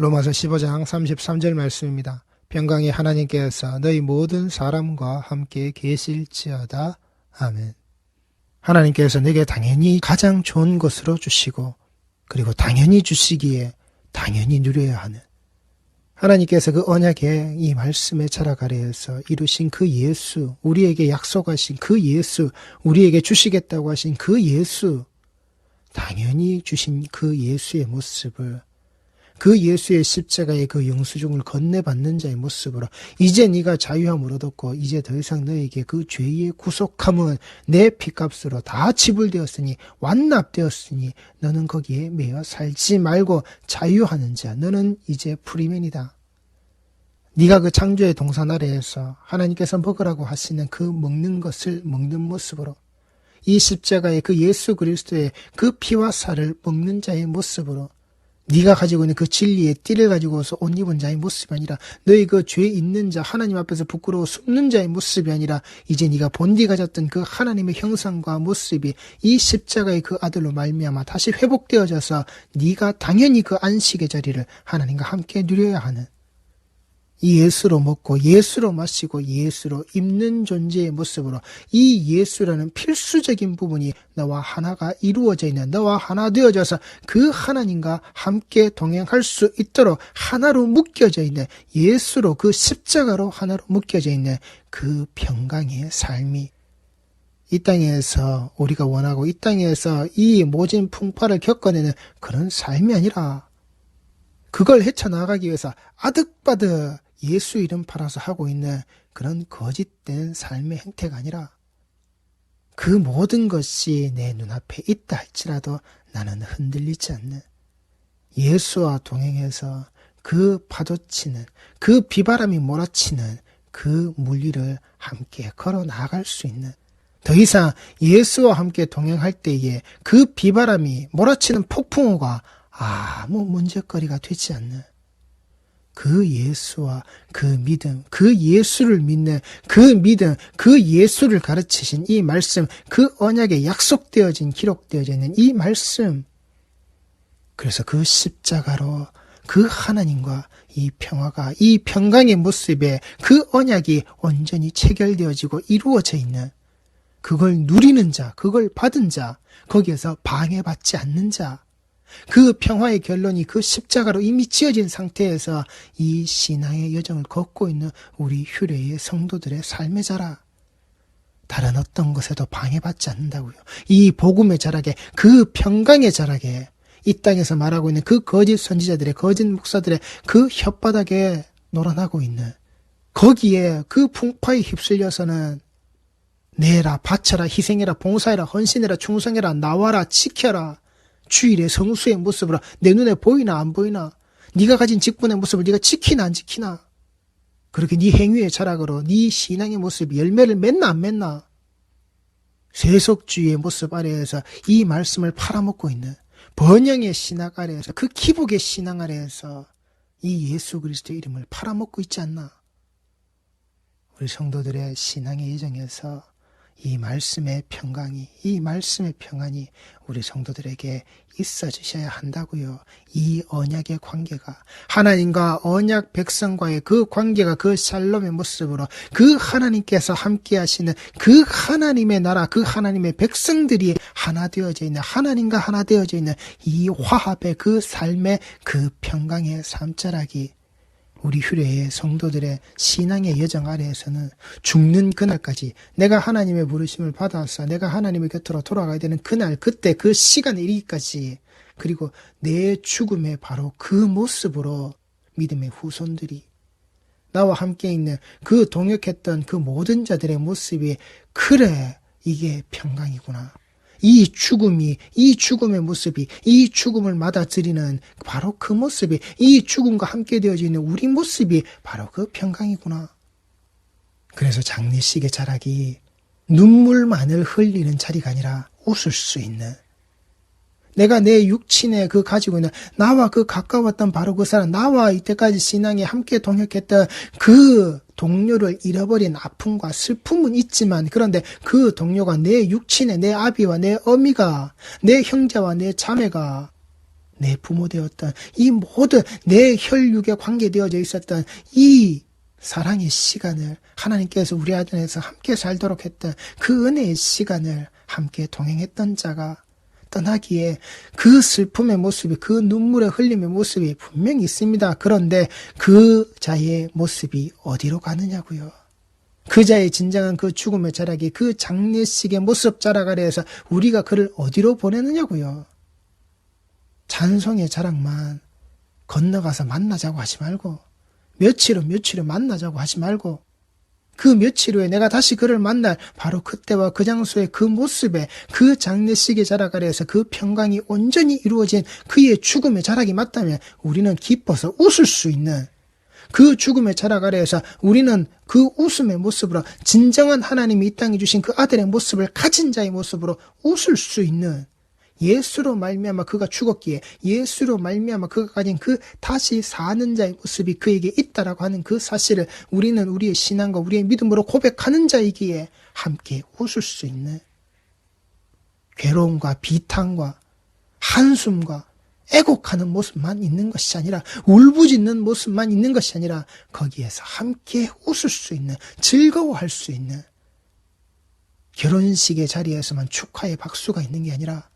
로마서 15장 33절 말씀입니다. 평강이 하나님께서 너희 모든 사람과 함께 계실지어다. 아멘. 하나님께서 내게 당연히 가장 좋은 것으로 주시고 그리고 당연히 주시기에 당연히 누려야 하는 하나님께서 그 언약의 이 말씀의 자락 아래에서 이루신 그 예수, 우리에게 약속하신 그 예수, 우리에게 주시겠다고 하신 그 예수, 당연히 주신 그 예수의 모습을 그 예수의 십자가의 그 영수증을 건네받는 자의 모습으로 이제 네가 자유함을 얻었고 이제 더 이상 너에게 그 죄의 구속함은 내 피값으로 다 지불되었으니 완납되었으니 너는 거기에 매여 살지 말고 자유하는 자 너는 이제 프리맨이다. 네가 그 창조의 동산 아래에서 하나님께서 먹으라고 하시는 그 먹는 것을 먹는 모습으로 이 십자가의 그 예수 그리스도의 그 피와 살을 먹는 자의 모습으로 네가 가지고 있는 그 진리의 띠를 가지고서 옷 입은 자의 모습이 아니라 너희 그 죄 있는 자 하나님 앞에서 부끄러워 숨는 자의 모습이 아니라 이제 네가 본디 가졌던 그 하나님의 형상과 모습이 이 십자가의 그 아들로 말미암아 다시 회복되어져서 네가 당연히 그 안식의 자리를 하나님과 함께 누려야 하는 이 예수로 먹고 예수로 마시고 예수로 입는 존재의 모습으로 이 예수라는 필수적인 부분이 너와 하나가 이루어져 있는 너와 하나 되어져서 그 하나님과 함께 동행할 수 있도록 하나로 묶여져 있는 예수로 그 십자가로 하나로 묶여져 있는 그 평강의 삶이 이 땅에서 우리가 원하고 이 땅에서 이 모진 풍파를 겪어내는 그런 삶이 아니라 그걸 헤쳐나가기 위해서 아득바득 예수 이름 팔아서 하고 있는 그런 거짓된 삶의 행태가 아니라 그 모든 것이 내 눈앞에 있다 할지라도 나는 흔들리지 않는 예수와 동행해서 그 파도치는 그 비바람이 몰아치는 그 물리를 함께 걸어 나갈 수 있는 더 이상 예수와 함께 동행할 때에 그 비바람이 몰아치는 폭풍우가 아무 문제거리가 되지 않는 그 예수와 그 믿음, 그 예수를 믿는 그 믿음, 그 예수를 가르치신 이 말씀, 그 언약에 약속되어진, 기록되어져 있는 이 말씀. 그래서 그 십자가로 그 하나님과 이 평화가, 이 평강의 모습에 그 언약이 온전히 체결되어지고 이루어져 있는 그걸 누리는 자, 그걸 받은 자, 거기에서 방해받지 않는 자, 그 평화의 결론이 그 십자가로 이미 지어진 상태에서 이 신앙의 여정을 걷고 있는 우리 휴례의 성도들의 삶의 자라. 다른 어떤 것에도 방해받지 않는다고요. 이 복음의 자락에, 그 평강의 자락에, 이 땅에서 말하고 있는 그 거짓 선지자들의, 거짓 목사들의 그 혓바닥에 놀아나고 있는 거기에 그 풍파에 휩쓸려서는 내라, 바쳐라, 희생해라, 봉사해라, 헌신해라, 충성해라, 나와라, 지켜라, 주일의 성수의 모습으로 내 눈에 보이나 안 보이나 네가 가진 직분의 모습을 네가 지키나 안 지키나 그렇게 네 행위의 자락으로 네 신앙의 모습이 열매를 맺나 안 맺나 세속주의의 모습 아래에서 이 말씀을 팔아먹고 있는 번영의 신학 아래에서 그 기복의 신앙 아래에서 이 예수 그리스도의 이름을 팔아먹고 있지 않나. 우리 성도들의 신앙의 예정에서 이 말씀의 평강이, 이 말씀의 평안이 우리 성도들에게 있어 주셔야 한다고요. 이 언약의 관계가 하나님과 언약 백성과의 그 관계가 그 샬롬의 모습으로 그 하나님께서 함께 하시는 그 하나님의 나라, 그 하나님의 백성들이 하나 되어져 있는 하나님과 하나 되어져 있는 이 화합의 그 삶의 그 평강의 삶자락이 우리 휴례의 성도들의 신앙의 여정 아래에서는 죽는 그날까지 내가 하나님의 부르심을 받아서 내가 하나님의 곁으로 돌아가야 되는 그날 그때 그 시간에 이르기까지 그리고 내 죽음의 바로 그 모습으로 믿음의 후손들이 나와 함께 있는 그 동역했던 그 모든 자들의 모습이 그래 이게 평강이구나. 이 죽음이, 이 죽음의 모습이, 이 죽음을 맞아들이는 바로 그 모습이, 이 죽음과 함께 되어져 있는 우리 모습이 바로 그 평강이구나. 그래서 장례식의 자락이 눈물만을 흘리는 자리가 아니라 웃을 수 있는 내가 내 육친에 그 가지고 있는 나와 그 가까웠던 바로 그 사람, 나와 이때까지 신앙에 함께 동역했던 그 동료를 잃어버린 아픔과 슬픔은 있지만 그런데 그 동료가 내 육친의 내 아비와 내 어미가 내 형제와 내 자매가 내 부모 되었던 이 모든 내 혈육에 관계되어져 있었던 이 사랑의 시간을 하나님께서 우리 안에서 함께 살도록 했던 그 은혜의 시간을 함께 동행했던 자가 떠나기에 그 슬픔의 모습이 그 눈물의 흘림의 모습이 분명히 있습니다. 그런데 그 자의 모습이 어디로 가느냐고요. 그 자의 진정한 그 죽음의 자락이 그 장례식의 모습 자락 아래에서 우리가 그를 어디로 보내느냐고요. 찬송의 자락만 건너가서 만나자고 하지 말고 며칠 후 며칠 후 만나자고 하지 말고 그 며칠 후에 내가 다시 그를 만날 바로 그때와 그 장소의 그 모습에 그 장례식의 자락 아래에서 그 평강이 온전히 이루어진 그의 죽음의 자락이 맞다면 우리는 기뻐서 웃을 수 있는 그 죽음의 자락 아래에서 우리는 그 웃음의 모습으로 진정한 하나님이 이 땅에 주신 그 아들의 모습을 가진 자의 모습으로 웃을 수 있는 예수로 말미암아 그가 죽었기에 예수로 말미암아 그가 가진 그 다시 사는 자의 모습이 그에게 있다라고 하는 그 사실을 우리는 우리의 신앙과 우리의 믿음으로 고백하는 자이기에 함께 웃을 수 있는 괴로움과 비탄과 한숨과 애곡하는 모습만 있는 것이 아니라 울부짖는 모습만 있는 것이 아니라 거기에서 함께 웃을 수 있는 즐거워할 수 있는 결혼식의 자리에서만 축하의 박수가 있는 게 아니라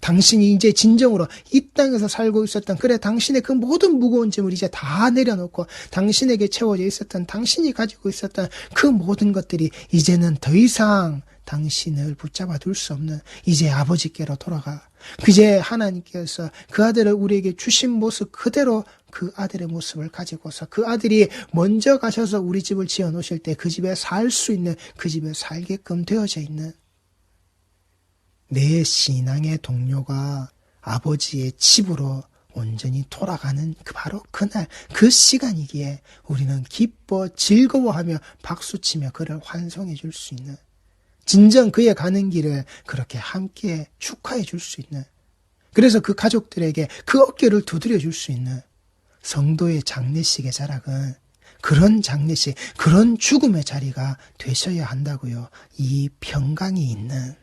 당신이 이제 진정으로 이 땅에서 살고 있었던 그래 당신의 그 모든 무거운 짐을 이제 다 내려놓고 당신에게 채워져 있었던 당신이 가지고 있었던 그 모든 것들이 이제는 더 이상 당신을 붙잡아 둘 수 없는 이제 아버지께로 돌아가 그제 하나님께서 그 아들을 우리에게 주신 모습 그대로 그 아들의 모습을 가지고서 그 아들이 먼저 가셔서 우리 집을 지어 놓으실 때 그 집에 살 수 있는 그 집에 살게끔 되어져 있는 내 신앙의 동료가 아버지의 집으로 온전히 돌아가는 그 바로 그날 그 시간이기에 우리는 기뻐 즐거워하며 박수치며 그를 환송해 줄 수 있는 진정 그의 가는 길을 그렇게 함께 축하해 줄 수 있는 그래서 그 가족들에게 그 어깨를 두드려 줄 수 있는 성도의 장례식의 자락은 그런 장례식, 그런 죽음의 자리가 되셔야 한다고요. 이 평강이 있는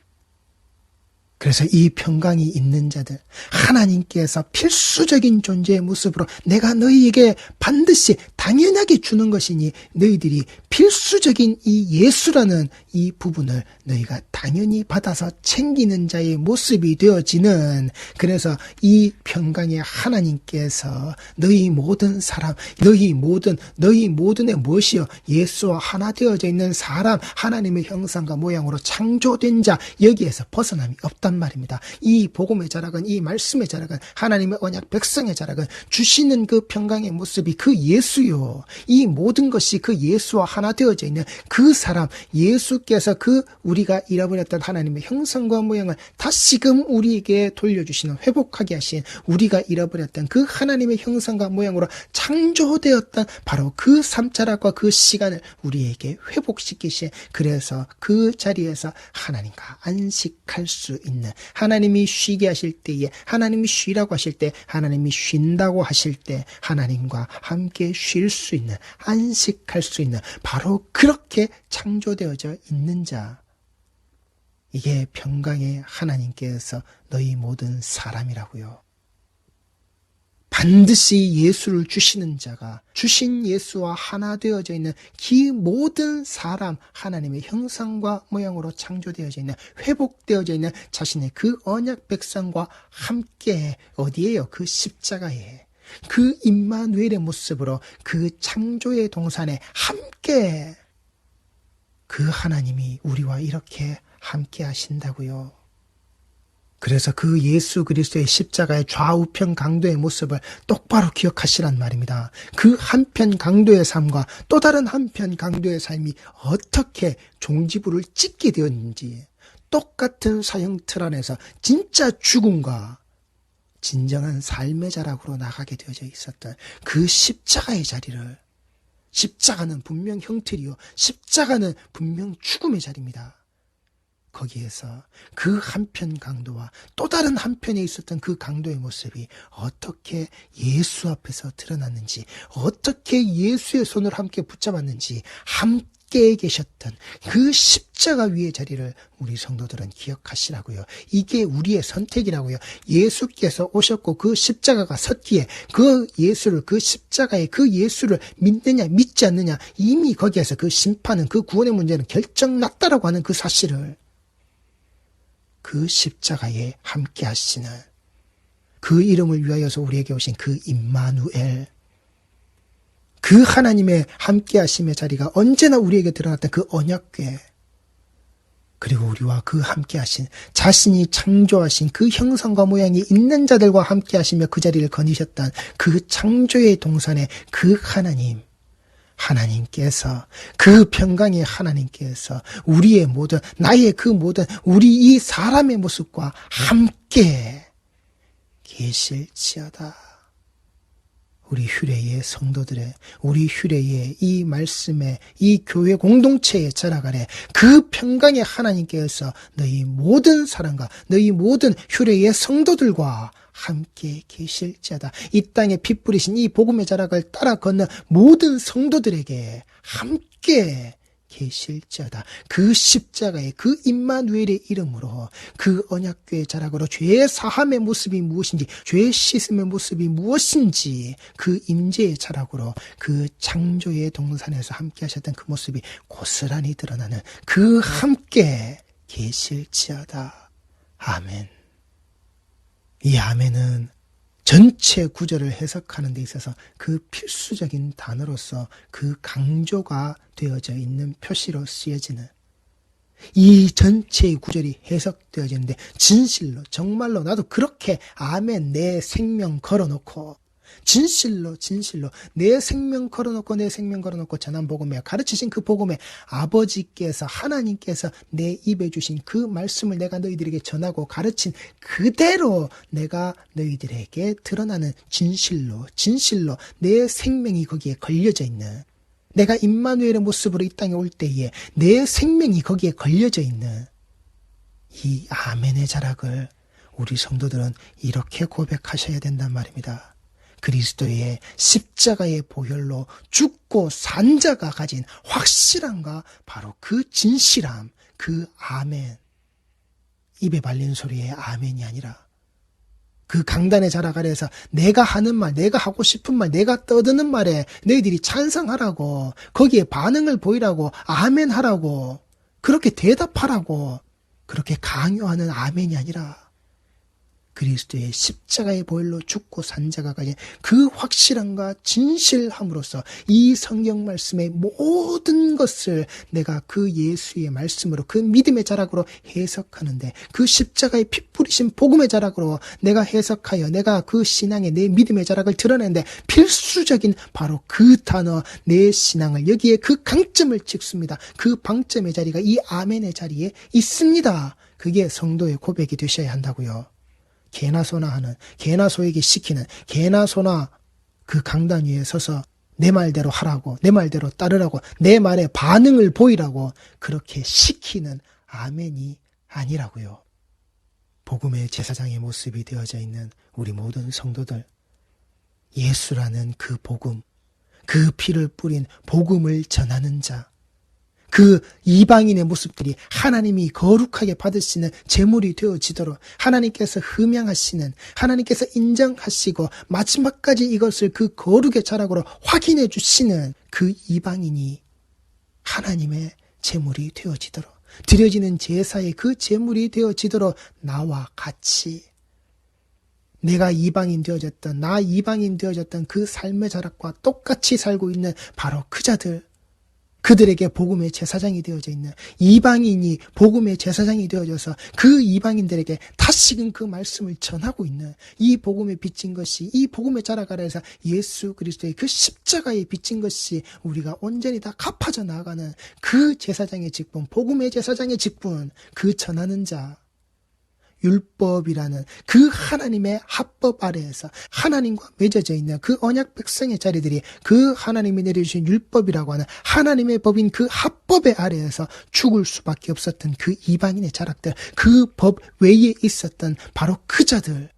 그래서 이 평강이 있는 자들, 하나님께서 필수적인 존재의 모습으로 내가 너희에게 반드시 당연하게 주는 것이니 너희들이 필수적인 이 예수라는 이 부분을 너희가 당연히 받아서 챙기는 자의 모습이 되어지는 그래서 이 평강의 하나님께서 너희 모든 사람, 너희 모든, 너희 모든의 무엇이요? 예수와 하나 되어져 있는 사람, 하나님의 형상과 모양으로 창조된 자, 여기에서 벗어남이 없다. 있단 말입니다. 이 복음의 자락은 이 말씀의 자락은 하나님의 언약 백성의 자락은 주시는 그 평강의 모습이 그 예수요. 이 모든 것이 그 예수와 하나 되어져 있는 그 사람 예수께서 그 우리가 잃어버렸던 하나님의 형성과 모양을 다시금 우리에게 돌려주시는 회복하게 하신 우리가 잃어버렸던 그 하나님의 형상과 모양으로 창조되었던 바로 그 삼자락과 그 시간을 우리에게 회복시키신 그래서 그 자리에서 하나님과 안식할 수 있는 있는 하나님이 쉬게 하실 때에 하나님이 쉬라고 하실 때 하나님이 쉰다고 하실 때 하나님과 함께 쉴 수 있는 안식할 수 있는 바로 그렇게 창조되어져 있는 자 이게 평강의 하나님께서 너희 모든 사람이라고요. 반드시 예수를 주시는 자가 주신 예수와 하나 되어져 있는 그 모든 사람 하나님의 형상과 모양으로 창조되어져 있는 회복되어져 있는 자신의 그 언약 백성과 함께 어디에요? 그 십자가에 그 임마누엘의 모습으로 그 창조의 동산에 함께 그 하나님이 우리와 이렇게 함께 하신다고요. 그래서 그 예수 그리스도의 십자가의 좌우편 강도의 모습을 똑바로 기억하시란 말입니다. 그 한편 강도의 삶과 또 다른 한편 강도의 삶이 어떻게 종지부를 찍게 되었는지 똑같은 사형 틀 안에서 진짜 죽음과 진정한 삶의 자락으로 나가게 되어져 있었던 그 십자가의 자리를 십자가는 분명 형틀이요. 십자가는 분명 죽음의 자리입니다. 거기에서 그 한편 강도와 또 다른 한편에 있었던 그 강도의 모습이 어떻게 예수 앞에서 드러났는지, 어떻게 예수의 손을 함께 붙잡았는지, 함께 계셨던 그 십자가 위의 자리를 우리 성도들은 기억하시라고요. 이게 우리의 선택이라고요. 예수께서 오셨고 그 십자가가 섰기에 그 예수를 그 십자가의 그 예수를 믿느냐 믿지 않느냐 이미 거기에서 그 심판은 그 구원의 문제는 결정났다라고 하는 그 사실을 그 십자가에 함께 하시는 그 이름을 위하여서 우리에게 오신 그 임마누엘 그 하나님의 함께 하심의 자리가 언제나 우리에게 드러났던 그 언약궤 그리고 우리와 그 함께 하신 자신이 창조하신 그 형상과 모양이 있는 자들과 함께 하시며 그 자리를 거니셨던 그 창조의 동산의 그 하나님 하나님께서 그 평강의 하나님께서 우리의 모든 나의 그 모든 우리 이 사람의 모습과 함께 계실지어다. 우리 휴레의 성도들의 우리 휴레의 이 말씀에 이 교회 공동체의 자락 아래 그 평강의 하나님께서 너희 모든 사람과 너희 모든 휴레의 성도들과 함께 계실지어다. 이 땅에 피 뿌리신 이 복음의 자락을 따라 걷는 모든 성도들에게 함께 계실지어다. 그 십자가의 그 임마누엘의 이름으로 그 언약궤의 자락으로 죄의 사함의 모습이 무엇인지 죄의 씻음의 모습이 무엇인지 그 임재의 자락으로 그 창조의 동산에서 함께 하셨던 그 모습이 고스란히 드러나는 그 함께 계실지어다. 아멘. 이 아멘은 전체 구절을 해석하는 데 있어서 그 필수적인 단어로서 그 강조가 되어져 있는 표시로 쓰여지는 이 전체의 구절이 해석되어지는데 진실로 정말로 나도 그렇게 아멘 내 생명 걸어놓고 진실로 진실로 내 생명 걸어놓고 내 생명 걸어놓고 전한 복음에 가르치신 그 복음에 아버지께서 하나님께서 내 입에 주신 그 말씀을 내가 너희들에게 전하고 가르친 그대로 내가 너희들에게 드러나는 진실로 진실로 내 생명이 거기에 걸려져 있는 내가 임마누엘의 모습으로 이 땅에 올 때에 내 생명이 거기에 걸려져 있는 이 아멘의 자락을 우리 성도들은 이렇게 고백하셔야 된단 말입니다. 그리스도의 십자가의 보혈로 죽고 산 자가 가진 확실함과 바로 그 진실함, 그 아멘. 입에 발린 소리의 아멘이 아니라 그 자락 아래에서 내가 하는 말, 내가 하고 싶은 말, 내가 떠드는 말에 너희들이 찬성하라고, 거기에 반응을 보이라고, 아멘 하라고, 그렇게 대답하라고, 그렇게 강요하는 아멘이 아니라 그리스도의 십자가의 보혈로 죽고 산 자가 가진 그 확실함과 진실함으로써 이 성경 말씀의 모든 것을 내가 그 예수의 말씀으로 그 믿음의 자락으로 해석하는데 그 십자가의 피 뿌리신 복음의 자락으로 내가 해석하여 내가 그 신앙의 내 믿음의 자락을 드러내는데 필수적인 바로 그 단어 내 신앙을 여기에 그 강점을 찍습니다. 그 방점의 자리가 이 아멘의 자리에 있습니다. 그게 성도의 고백이 되셔야 한다고요. 개나 소나 하는 개나 소에게 시키는 개나 소나 그 강단 위에 서서 내 말대로 하라고 내 말대로 따르라고 내 말에 반응을 보이라고 그렇게 시키는 아멘이 아니라고요. 복음의 제사장의 모습이 되어져 있는 우리 모든 성도들 예수라는 그 복음 그 피를 뿌린 복음을 전하는 자 그 이방인의 모습들이 하나님이 거룩하게 받으시는 제물이 되어지도록 하나님께서 흠양하시는 하나님께서 인정하시고 마지막까지 이것을 그 거룩의 자락으로 확인해 주시는 그 이방인이 하나님의 제물이 되어지도록 드려지는 제사의 그 제물이 되어지도록 나와 같이 내가 이방인 되어졌던 나 이방인 되어졌던 그 삶의 자락과 똑같이 살고 있는 바로 그 자들 그들에게 복음의 제사장이 되어져 있는 이방인이 복음의 제사장이 되어져서 그 이방인들에게 다시금 그 말씀을 전하고 있는 이 복음에 비친 것이 이 복음의 자락 아래에서 예수 그리스도의 그 십자가에 비친 것이 우리가 온전히 다 갚아져 나가는 그 제사장의 직분, 복음의 제사장의 직분, 그 전하는 자, 율법이라는 그 하나님의 합법 아래에서 하나님과 맺어져 있는 그 언약 백성의 자리들이 그 하나님이 내려주신 율법이라고 하는 하나님의 법인 그 합법의 아래에서 죽을 수밖에 없었던 그 이방인의 자락들, 그 법 외에 있었던 바로 그 자들,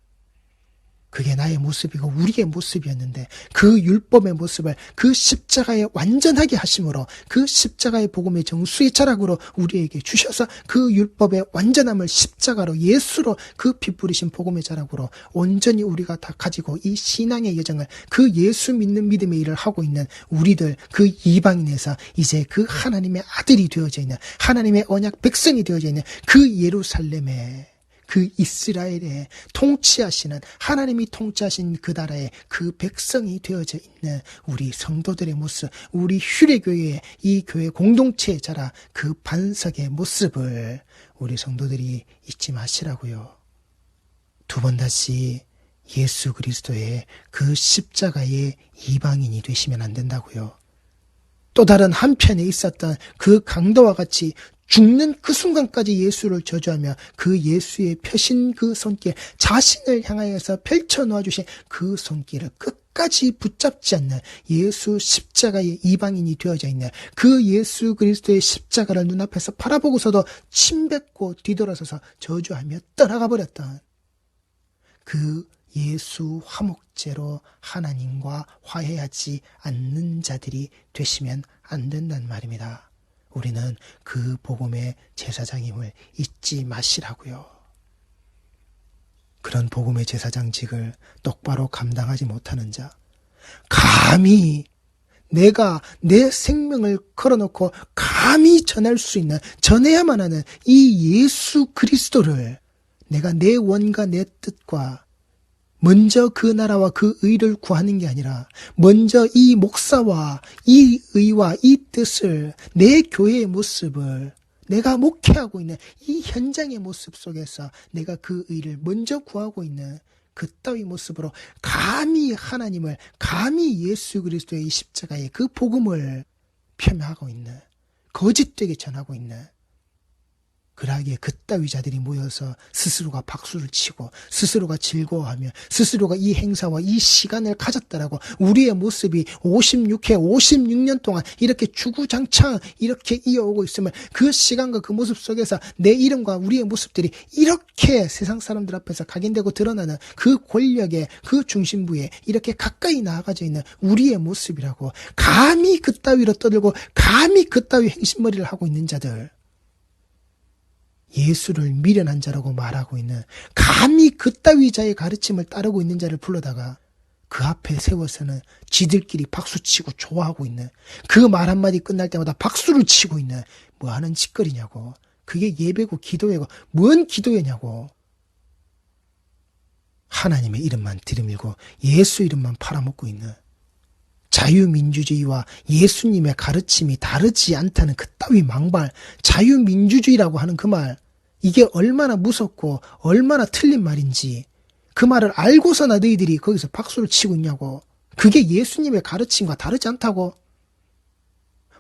그게 나의 모습이고 우리의 모습이었는데 그 율법의 모습을 그 십자가에 완전하게 하심으로 그 십자가의 복음의 정수의 자락으로 우리에게 주셔서 그 율법의 완전함을 십자가로 예수로 그 핏부리신 복음의 자락으로 온전히 우리가 다 가지고 이 신앙의 여정을 그 예수 믿는 믿음의 일을 하고 있는 우리들 그 이방인에서 이제 그 하나님의 아들이 되어져 있는 하나님의 언약 백성이 되어져 있는 그 예루살렘에 그 이스라엘에 통치하시는 하나님이 통치하신 그 나라의 그 백성이 되어져 있는 우리 성도들의 모습, 우리 휴례교회의 이 교회 공동체의 자라 그 반석의 모습을 우리 성도들이 잊지 마시라고요. 두 번 다시 예수 그리스도의 그 십자가의 이방인이 되시면 안 된다고요. 또 다른 한편에 있었던 그 강도와 같이 죽는 그 순간까지 예수를 저주하며 그 예수의 펴신 그 손길, 자신을 향하여서 펼쳐 놓아 주신 그 손길을 끝까지 붙잡지 않는 예수 십자가의 이방인이 되어져 있는 그 예수 그리스도의 십자가를 눈앞에서 바라보고서도 침뱉고 뒤돌아서서 저주하며 떠나가 버렸던 그 예수 화목제로 하나님과 화해하지 않는 자들이 되시면 안 된단 말입니다. 우리는 그 복음의 제사장임을 잊지 마시라고요. 그런 복음의 제사장직을 똑바로 감당하지 못하는 자, 감히 내가 내 생명을 걸어놓고 감히 전할 수 있는, 전해야만 하는 이 예수 그리스도를 내가 내 원과 내 뜻과 먼저 그 나라와 그 의를 구하는 게 아니라 먼저 이 목사와 이 의와 이 뜻을 내 교회의 모습을 내가 목회하고 있는 이 현장의 모습 속에서 내가 그 의를 먼저 구하고 있는 그 따위 모습으로 감히 하나님을 감히 예수 그리스도의 이 십자가의 그 복음을 폄하하고 있는 거짓되게 전하고 있는 그러하기에 그따위 자들이 모여서 스스로가 박수를 치고 스스로가 즐거워하며 스스로가 이 행사와 이 시간을 가졌다라고 우리의 모습이 56회 56년 동안 이렇게 주구장창 이렇게 이어오고 있으면 그 시간과 그 모습 속에서 내 이름과 우리의 모습들이 이렇게 세상 사람들 앞에서 각인되고 드러나는 그 권력의 그 중심부에 이렇게 가까이 나아가져 있는 우리의 모습이라고 감히 그따위로 떠들고 감히 그따위 행신머리를 하고 있는 자들 예수를 미련한 자라고 말하고 있는 감히 그따위 자의 가르침을 따르고 있는 자를 불러다가 그 앞에 세워서는 지들끼리 박수치고 좋아하고 있는 그 말 한마디 끝날 때마다 박수를 치고 있는 뭐 하는 짓거리냐고. 그게 예배고 기도회고 뭔 기도회냐고. 하나님의 이름만 들이밀고 예수 이름만 팔아먹고 있는 자유민주주의와 예수님의 가르침이 다르지 않다는 그따위 망발, 자유민주주의라고 하는 그 말, 이게 얼마나 무섭고 얼마나 틀린 말인지 그 말을 알고서나 너희들이 거기서 박수를 치고 있냐고. 그게 예수님의 가르침과 다르지 않다고.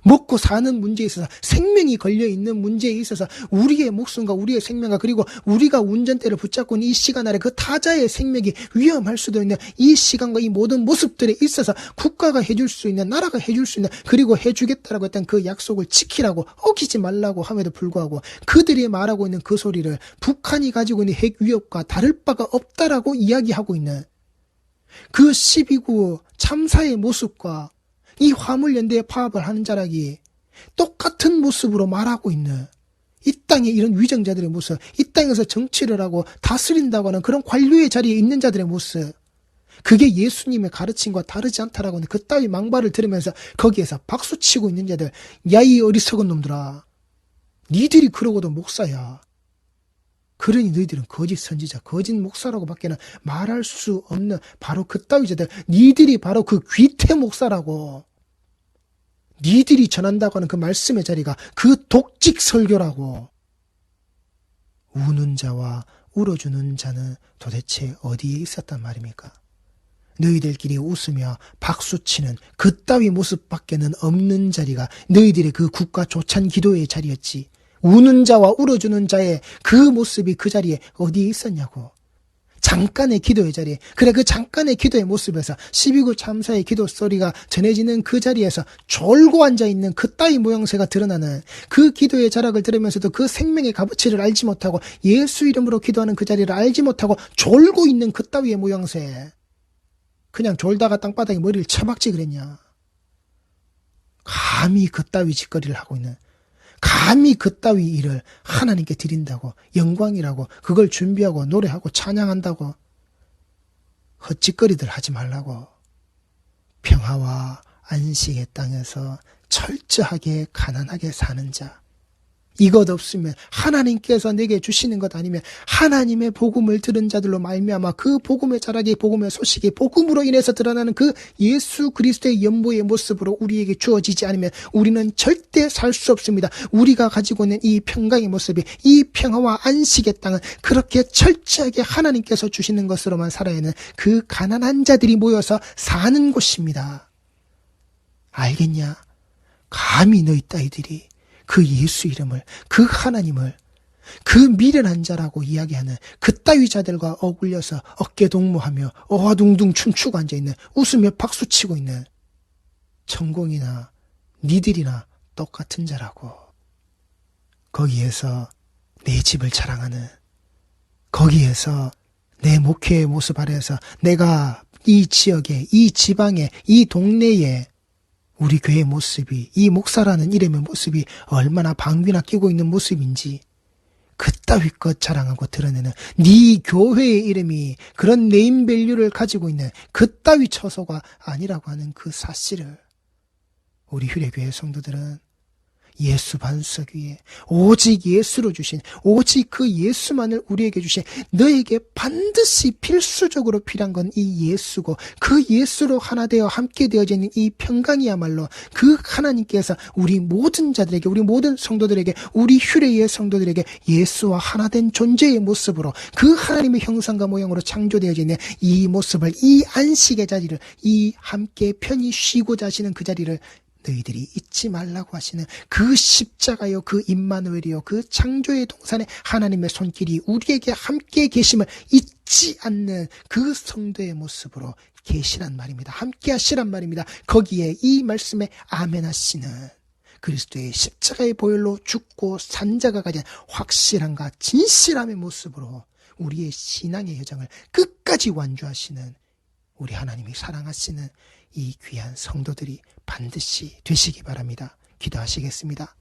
먹고 사는 문제에 있어서 생명이 걸려 있는 문제에 있어서 우리의 목숨과 우리의 생명과 그리고 우리가 운전대를 붙잡고 있는 이 시간 아래 그 타자의 생명이 위험할 수도 있는 이 시간과 이 모든 모습들에 있어서 국가가 해줄 수 있는 나라가 해줄 수 있는 그리고 해주겠다라고 했던 그 약속을 지키라고 어기지 말라고 함에도 불구하고 그들이 말하고 있는 그 소리를 북한이 가지고 있는 핵 위협과 다를 바가 없다라고 이야기하고 있는 그 12구 참사의 모습과 이 화물연대에 파업을 하는 자락이 똑같은 모습으로 말하고 있는 이 땅에 이런 위정자들의 모습, 이 땅에서 정치를 하고 다스린다고 하는 그런 관료의 자리에 있는 자들의 모습, 그게 예수님의 가르침과 다르지 않다라고 하는 그 따위 망발을 들으면서 거기에서 박수치고 있는 자들, 야, 이 어리석은 놈들아. 니들이 그러고도 목사야. 그러니 너희들은 거짓 선지자, 거짓 목사라고 밖에는 말할 수 없는 바로 그따위 자들, 니들이 바로 그 귀태 목사라고. 니들이 전한다고 하는 그 말씀의 자리가 그 독직 설교라고. 우는 자와 울어주는 자는 도대체 어디에 있었단 말입니까? 너희들끼리 웃으며 박수치는 그따위 모습밖에는 없는 자리가 너희들의 그 국가 조찬 기도의 자리였지. 우는 자와 울어주는 자의 그 모습이 그 자리에 어디에 있었냐고. 잠깐의 기도의 자리에, 그래 그 잠깐의 기도의 모습에서 12구 참사의 기도 소리가 전해지는 그 자리에서 졸고 앉아있는 그 따위 모양새가 드러나는 그 기도의 자락을 들으면서도 그 생명의 값어치를 알지 못하고 예수 이름으로 기도하는 그 자리를 알지 못하고 졸고 있는 그 따위의 모양새. 그냥 졸다가 땅바닥에 머리를 쳐박지 그랬냐. 감히 그 따위 짓거리를 하고 있는 감히 그따위 일을 하나님께 드린다고 영광이라고 그걸 준비하고 노래하고 찬양한다고 헛짓거리들 하지 말라고 평화와 안식의 땅에서 철저하게 가난하게 사는 자 이것 없으면 하나님께서 내게 주시는 것 아니면 하나님의 복음을 들은 자들로 말미암아 그 복음의 자락이 복음의 소식이 복음으로 인해서 드러나는 그 예수 그리스도의 연보의 모습으로 우리에게 주어지지 않으면 우리는 절대 살 수 없습니다. 우리가 가지고 있는 이 평강의 모습이 이 평화와 안식의 땅은 그렇게 철저하게 하나님께서 주시는 것으로만 살아야 하는 그 가난한 자들이 모여서 사는 곳입니다. 알겠냐? 감히 너희 따위들이 그 예수 이름을, 그 하나님을, 그 미련한 자라고 이야기하는 그따위 자들과 어울려서 어깨 동무하며 어화둥둥 춤추고 앉아있는 웃으며 박수치고 있는 천공이나 니들이나 똑같은 자라고. 거기에서 내 집을 자랑하는, 거기에서 내 목회의 모습 아래에서 내가 이 지역에, 이 지방에, 이 동네에 우리 교회 모습이 이 목사라는 이름의 모습이 얼마나 방귀나 끼고 있는 모습인지 그따위 것 자랑하고 드러내는 네 교회의 이름이 그런 네임밸류를 가지고 있는 그따위 처소가 아니라고 하는 그 사실을 우리 휴례교회 성도들은 예수 반석 위에 오직 예수로 주신 오직 그 예수만을 우리에게 주신 너에게 반드시 필수적으로 필요한 건 이 예수고 그 예수로 하나 되어 함께 되어지는 이 평강이야말로 그 하나님께서 우리 모든 자들에게 우리 모든 성도들에게 우리 휴례의 성도들에게 예수와 하나 된 존재의 모습으로 그 하나님의 형상과 모양으로 창조되어지는 이 모습을 이 안식의 자리를 이 함께 편히 쉬고자 하시는 그 자리를 너희들이 잊지 말라고 하시는 그 십자가요, 그 임마누엘이요, 그 창조의 동산에 하나님의 손길이 우리에게 함께 계심을 잊지 않는 그 성도의 모습으로 계시란 말입니다. 함께 하시란 말입니다. 거기에 이 말씀에 아멘 하시는 그리스도의 십자가의 보혈로 죽고 산자가 가진 확실함과 진실함의 모습으로 우리의 신앙의 여정을 끝까지 완주하시는 우리 하나님이 사랑하시는 이 귀한 성도들이 반드시 되시기 바랍니다. 기도하시겠습니다.